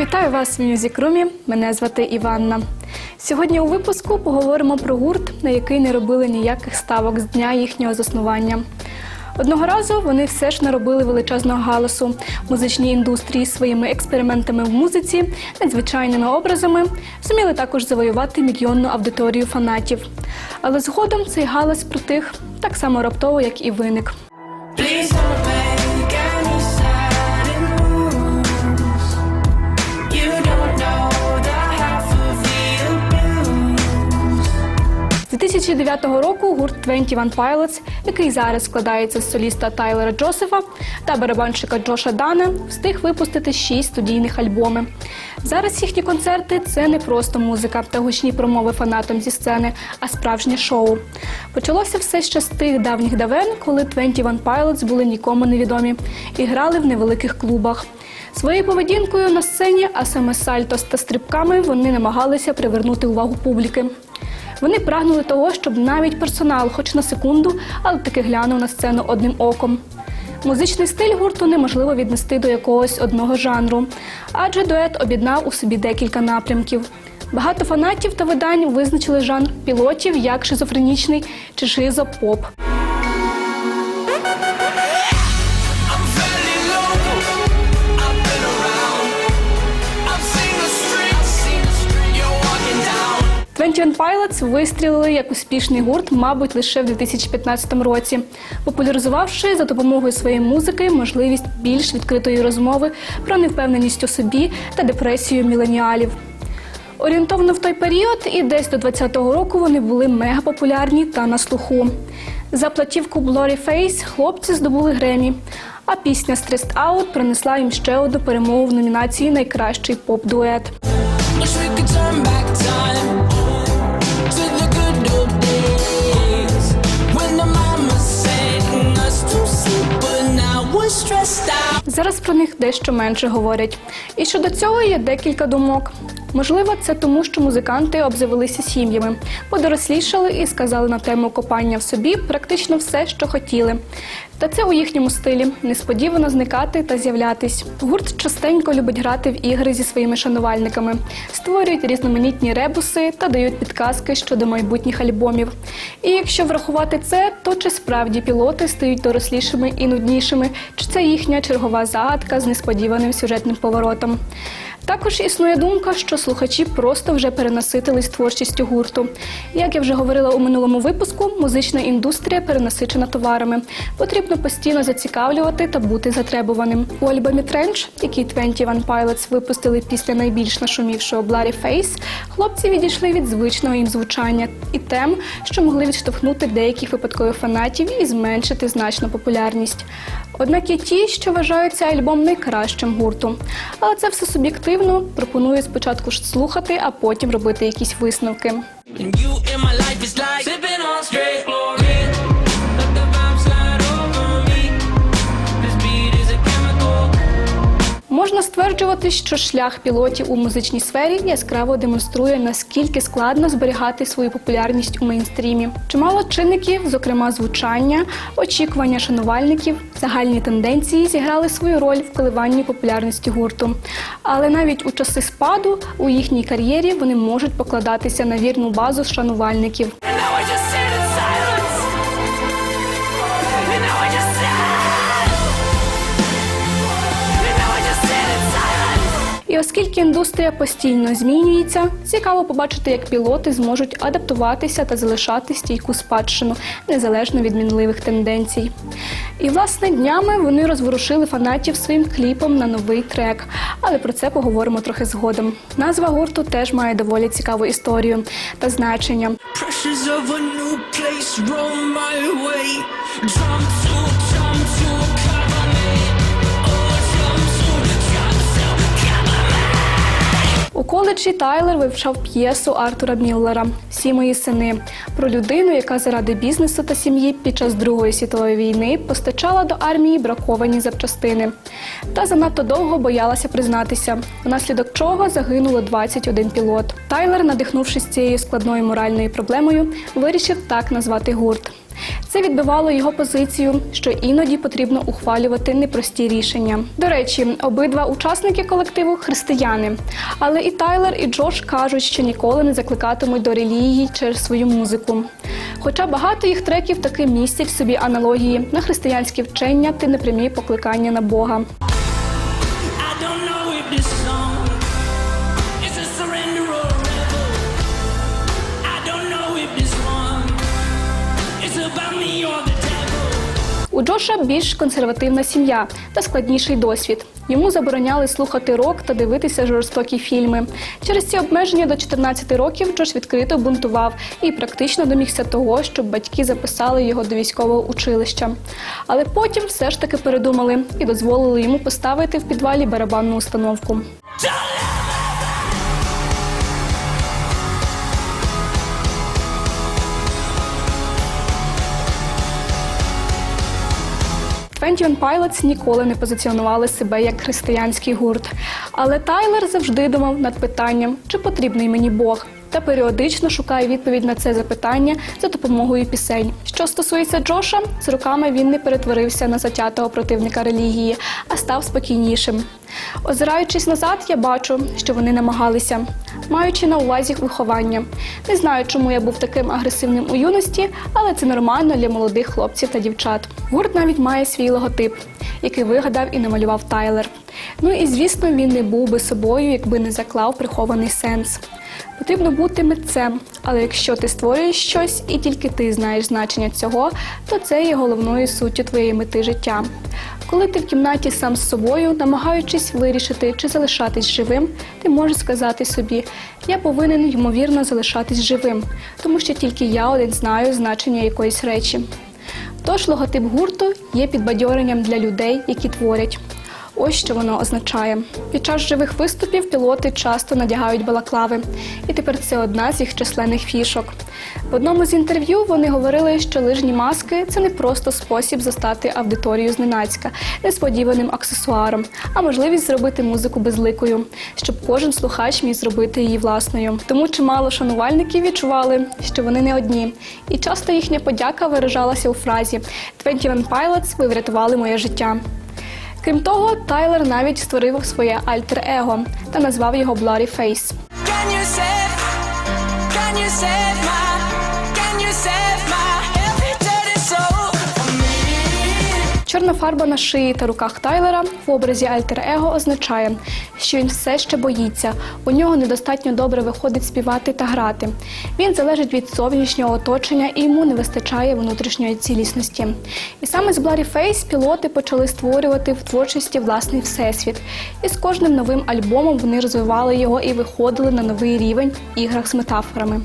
Вітаю вас в Мюзікрумі. Мене звати Іванна. Сьогодні у випуску поговоримо про гурт, на який не робили ніяких ставок з дня їхнього заснування. Одного разу вони все ж наробили величезного галасу музичній індустрії своїми експериментами в музиці, надзвичайними образами, зуміли також завоювати мільйонну аудиторію фанатів. Але згодом цей галас притих так само раптово, як і виник. 2009 року гурт 21 Pilots, який зараз складається з соліста Тайлера Джосефа та барабанщика Джоша Дана, встиг випустити шість студійних альбоми. Зараз їхні концерти це не просто музика та гучні промови фанатам зі сцени, а справжнє шоу. Почалося все ще з тих давніх давен, коли 21 Pilots були нікому невідомі і грали в невеликих клубах. Своєю поведінкою на сцені, а саме сальтос та стрибками, вони намагалися привернути увагу публіки. Вони прагнули того, щоб навіть персонал, хоч на секунду, але таки глянув на сцену одним оком. Музичний стиль гурту неможливо віднести до якогось одного жанру, адже дует об'єднав у собі декілька напрямків. Багато фанатів та видань визначили жанр пілотів як шизофренічний чи шизопоп. 21 Pilots вистрілили як успішний гурт, мабуть, лише в 2015 році, популяризувавши за допомогою своєї музики можливість більш відкритої розмови про невпевненість у собі та депресію міленіалів. Орієнтовно в той період і десь до 20-го року вони були мегапопулярні та на слуху. За платівку Glory Face хлопці здобули Гремі, а пісня Stressed Out принесла їм ще одну перемогу в номінації Найкращий поп-дует. Wish back time Зараз про них дещо менше говорять. І щодо цього є декілька думок. Можливо, це тому, що музиканти обзавелися сім'ями, подорослішали і сказали на тему копання в собі практично все, що хотіли. Та це у їхньому стилі несподівано зникати та з'являтись. Гурт частенько любить грати в ігри зі своїми шанувальниками, створюють різноманітні ребуси та дають підказки щодо майбутніх альбомів. І якщо врахувати це, то чи справді пілоти стають дорослішими і нуднішими, чи це їхня чергова загадка з несподіваним сюжетним поворотом. Також існує думка, що слухачі просто вже перенаситились творчістю гурту. Як я вже говорила у минулому випуску, музична індустрія перенасичена товарами. Потрібно постійно зацікавлювати та бути затребуваним. У альбомі Trench, який 21 Pilots випустили після найбільш нашумівшого Bloody Face, хлопці відійшли від звичного їм звучання і тем, що могли відштовхнути деяких випадкових фанатів і зменшити значно популярність. Однак є ті, що вважають цей альбом найкращим гурту. Але це все суб'єктивно. Пропоную спочатку слухати, а потім робити якісь висновки. And Можна стверджувати, що шлях пілотів у музичній сфері яскраво демонструє, наскільки складно зберігати свою популярність у мейнстрімі. Чимало чинників, зокрема звучання, очікування шанувальників, загальні тенденції зіграли свою роль в коливанні популярності гурту. Але навіть у часи спаду у їхній кар'єрі вони можуть покладатися на вірну базу шанувальників. Оскільки індустрія постійно змінюється, цікаво побачити, як пілоти зможуть адаптуватися та залишати стійку спадщину незалежно від мінливих тенденцій. І власне днями вони розворушили фанатів своїм кліпом на новий трек. Але про це поговоримо трохи згодом. Назва гурту теж має доволі цікаву історію та значення. Коледжі Тайлер вивчав п'єсу Артура Міллера Всі мої сини про людину, яка заради бізнесу та сім'ї під час Другої світової війни постачала до армії браковані запчастини. Та занадто довго боялася признатися, внаслідок чого загинуло 21 пілот. Тайлер, надихнувшись цією складною моральною проблемою, вирішив так назвати гурт. Це відбивало його позицію, що іноді потрібно ухвалювати непрості рішення. До речі, обидва учасники колективу християни. Але і Тайлер, і Джош кажуть, що ніколи не закликатимуть до релігії через свою музику. Хоча багато їх треків таки містять в собі аналогії на християнські вчення та непрямі покликання на Бога. Is У Джоша більш консервативна сім'я та складніший досвід. Йому забороняли слухати рок та дивитися жорстокі фільми. Через ці обмеження до 14 років Джош відкрито бунтував і практично домігся того, щоб батьки записали його до військового училища. Але потім все ж таки передумали і дозволили йому поставити в підвалі барабанну установку. One Pilots ніколи не позиціонували себе як християнський гурт. Але Тайлер завжди думав над питанням, чи потрібний мені Бог, та періодично шукає відповідь на це запитання за допомогою пісень. Що стосується Джоша, з роками він не перетворився на затятого противника релігії, а став спокійнішим. Озираючись назад, я бачу, що вони намагалися, маючи на увазі виховання. Не знаю, чому я був таким агресивним у юності, але це нормально для молодих хлопців та дівчат. Гурт навіть має свій логотип, який вигадав і намалював Тайлер. Ну і звісно, він не був би собою, якби не заклав прихований сенс. Потрібно бути митцем, але якщо ти створюєш щось і тільки ти знаєш значення цього, то це є головною суттю твоєї мети життя. Коли ти в кімнаті сам з собою, намагаючись вирішити, чи залишатись живим, ти можеш сказати собі: я повинен ймовірно залишатись живим, тому що тільки я один знаю значення якоїсь речі. Тож логотип гурту є підбадьоренням для людей, які творять. Ось що воно означає. Під час живих виступів пілоти часто надягають балаклави, і тепер це одна з їх численних фішок. В одному з інтерв'ю вони говорили, що лижні маски це не просто спосіб застати аудиторію зненацька, несподіваним аксесуаром, а можливість зробити музику безликою, щоб кожен слухач міг зробити її власною. Тому чимало шанувальників відчували, що вони не одні, і часто їхня подяка виражалася у фразі «21 Pilots, ви врятували моє життя. Крім того, Тайлер навіть створив своє альтер-его та назвав його Bloody Face. Can you save? Can you save my? Чорна фарба на шиї та руках Тайлера в образі альтер-его означає, що він все ще боїться. У нього недостатньо добре виходить співати та грати. Він залежить від зовнішнього оточення і йому не вистачає внутрішньої цілісності. І саме з Bloody Face пілоти почали створювати в творчості власний всесвіт. І з кожним новим альбомом вони розвивали його і виходили на новий рівень в іграх з метафорами.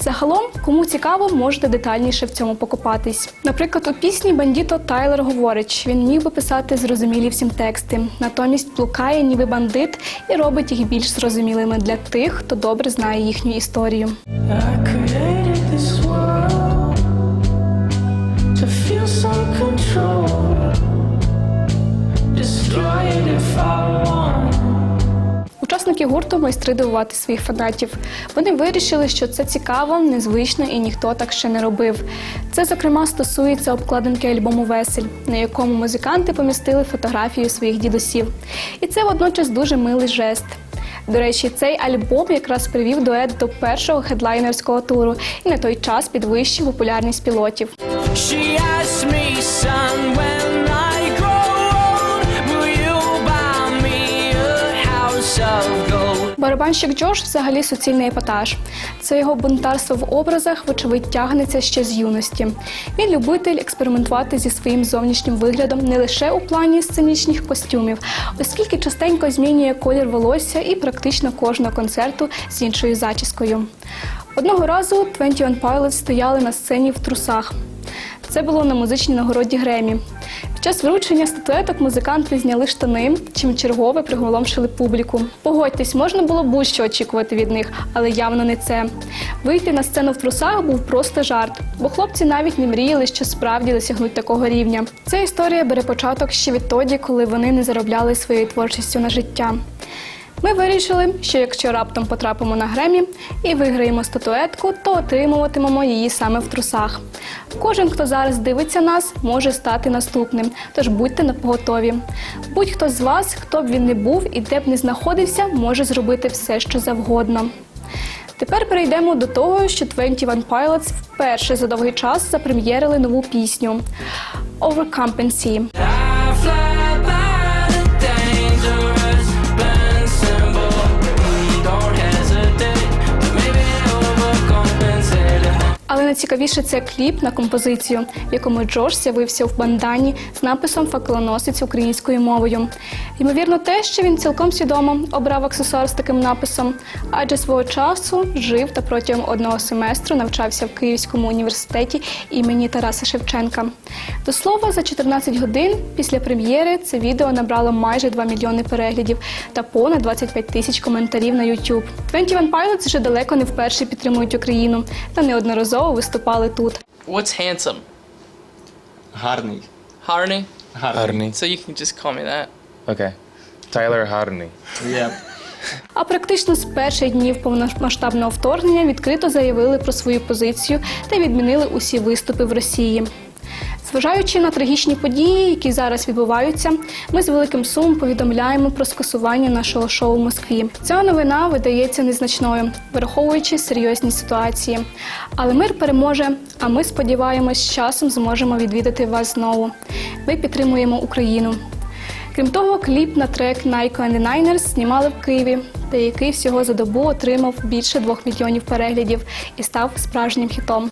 Загалом, кому цікаво, можете детальніше в цьому покопатись. Наприклад, у пісні Бандіто Тайлер говорить, він міг би писати зрозумілі всім тексти, натомість блукає ніби бандит і робить їх більш зрозумілими для тих, хто добре знає їхню історію. Destroy it if I want. Учасники гурту майстри дивувати своїх фанатів. Вони вирішили, що це цікаво, незвично і ніхто так ще не робив. Це, зокрема, стосується обкладинки альбому Весель, на якому музиканти помістили фотографію своїх дідусів. І це водночас дуже милий жест. До речі, цей альбом якраз привів дует до першого хедлайнерського туру і на той час підвищив популярність пілотів. She asked me, son, when Барабанщик Джош взагалі суцільний епатаж. Це його бунтарство в образах, вочевидь, тягнеться ще з юності. Він любитель експериментувати зі своїм зовнішнім виглядом не лише у плані сценічних костюмів, оскільки частенько змінює колір волосся і практично кожного концерту з іншою зачіскою. Одного разу 21 Pilots стояли на сцені в трусах. Це було на музичній нагороді Гремі. Час вручення статуеток музиканти зняли штани, чим чергове приголомшили публіку. Погодьтесь, можна було будь-що очікувати від них, але явно не це. Вийти на сцену в трусах був просто жарт, бо хлопці навіть не мріяли, що справді досягнуть такого рівня. Ця історія бере початок ще відтоді, коли вони не заробляли своєю творчістю на життя. Ми вирішили, що якщо раптом потрапимо на Гремі і виграємо статуетку, то отримуватимемо її саме в трусах. Кожен, хто зараз дивиться нас, може стати наступним, тож будьте на поготові. Будь-хто з вас, хто б він не був і де б не знаходився, може зробити все, що завгодно. Тепер перейдемо до того, що 21 Pilots вперше за довгий час запрем'єрили нову пісню Overcompensy. Найцікавіше це кліп на композицію, в якому Джош з'явився в бандані з написом Факелоносець українською мовою. Ймовірно, те, що він цілком свідомо обрав аксесуар з таким написом, адже свого часу жив та протягом одного семестру навчався в Київському університеті імені Тараса Шевченка. До слова, за 14 годин після прем'єри це відео набрало майже 2 мільйони переглядів та понад 25 тисяч коментарів на YouTube. 21 Pilots вже далеко не вперше підтримують Україну та неодноразово виступали тут. What's handsome? Гарний. Гарний? Гарний. So you can just call me that. Okay. Тайлер гарний. Yeah. А практично з перших днів повномасштабного вторгнення відкрито заявили про свою позицію та відмінили усі виступи в Росії. Зважаючи на трагічні події, які зараз відбуваються, ми з великим сумом повідомляємо про скасування нашого шоу в Москві. Ця новина видається незначною, враховуючи серйозні ситуації. Але мир переможе. А ми сподіваємось, з часом зможемо відвідати вас знову. Ми підтримуємо Україну. Крім того, кліп на трек Nike and the Niners знімали в Києві, який всього за добу отримав більше двох мільйонів переглядів і став справжнім хітом.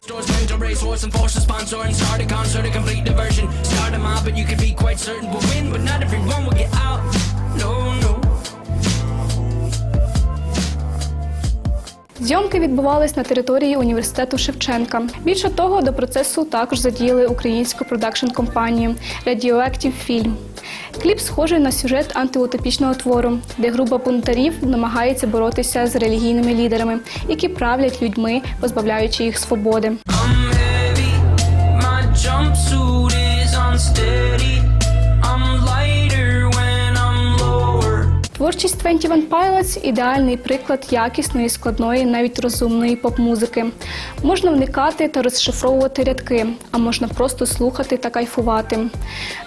Зйомки відбувались на території університету Шевченка. Більше того, до процесу також задіяли українську продакшн-компанію Radioactive Film. Кліп схожий на сюжет антиутопічного твору, де група бунтарів намагається боротися з релігійними лідерами, які правлять людьми, позбавляючи їх свободи. Творчість 21 Pilots – ідеальний приклад якісної, складної, навіть розумної поп-музики. Можна вникати та розшифровувати рядки, а можна просто слухати та кайфувати.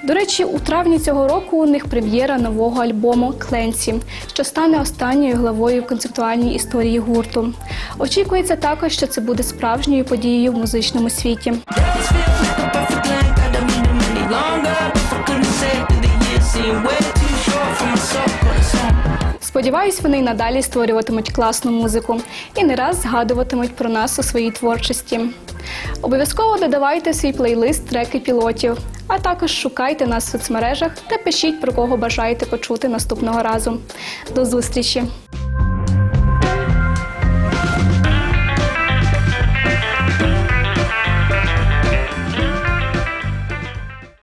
До речі, у травні цього року у них прем'єра нового альбому Кленсі, що стане останньою главою в концептуальній історії гурту. Очікується також, що це буде справжньою подією в музичному світі. Longer. Way too short for my soul. song. Сподіваюсь, вони й надалі створюватимуть класну музику і не раз згадуватимуть про нас у своїй творчості. Обов'язково додавайте свій плейлист треки пілотів, а також шукайте нас в соцмережах та пишіть про кого бажаєте почути наступного разу. До зустрічі!